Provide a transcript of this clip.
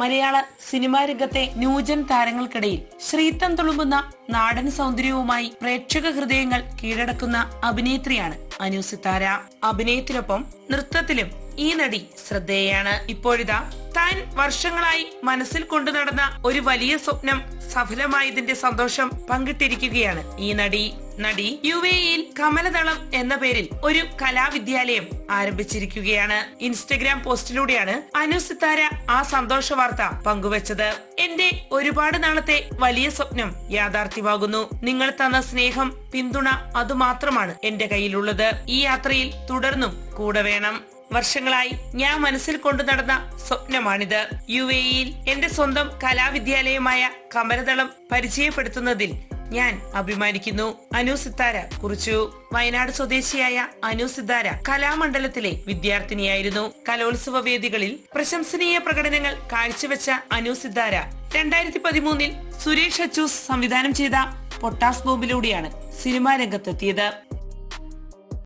മലയാള cinema രംഗത്തെ new gen താരങ്ങൾക്കിടയിൽ ശ്രീത്തം തുളുമ്പുന്ന നാടൻ സൗന്ദര്യവുമായി പ്രേക്ഷക ഹൃദയങ്ങൾ കീഴടക്കുന്ന അഭിനേത്രിയാണ് അനു സിത്താര. അഭിനയത്തിനൊപ്പം നൃത്തത്തിലും ഈ നടി ശ്രദ്ധേയാണ്. ഇപ്പോഴിതാ താൻ വർഷങ്ങളായി മനസ്സിൽ കൊണ്ടു നടന്ന ഒരു വലിയ സ്വപ്നം സഫലമായതിന്റെ സന്തോഷം പങ്കിട്ടിരിക്കുകയാണ്. ഈ നടി നടി യു എയിൽ കമലദളം എന്ന പേരിൽ ഒരു കലാവിദ്യാലയം ആരംഭിച്ചിരിക്കുകയാണ്. ഇൻസ്റ്റഗ്രാം പോസ്റ്റിലൂടെയാണ് അനു സിത്താര ആ സന്തോഷ വാർത്ത പങ്കുവച്ചത്. എന്റെ ഒരുപാട് നാളത്തെ വലിയ സ്വപ്നം യാഥാർത്ഥ്യമാകുന്നു. നിങ്ങൾ തന്ന സ്നേഹം പിന്തുണ അതുമാത്രമാണ് എന്റെ കയ്യിലുള്ളത്. ഈ യാത്രയിൽ തുടർന്നും കൂടെ വേണം. വർഷങ്ങളായി ഞാൻ മനസ്സിൽ കൊണ്ടു നടന്ന സ്വപ്നമാണിത്. യു എയിൽ എന്റെ സ്വന്തം കലാവിദ്യാലയമായ കമലദളം പരിചയപ്പെടുത്തുന്നതിൽ ഞാൻ അഭിമാനിക്കുന്നു. അനു സിത്താര കുറിച്ചു. വയനാട് സ്വദേശിയായ അനു സിത്താര കലാമണ്ഡലത്തിലെ വിദ്യാർത്ഥിനിയായിരുന്നു. കലോത്സവ വേദികളിൽ പ്രശംസനീയ പ്രകടനങ്ങൾ കാഴ്ചവെച്ച അനു സിത്താര രണ്ടായിരത്തി പതിമൂന്നിൽ സുരേഷ് അച്ചൂസ് സംവിധാനം ചെയ്ത പൊട്ടാസ് ബോംബിലൂടെയാണ് സിനിമാ രംഗത്തെത്തിയത്.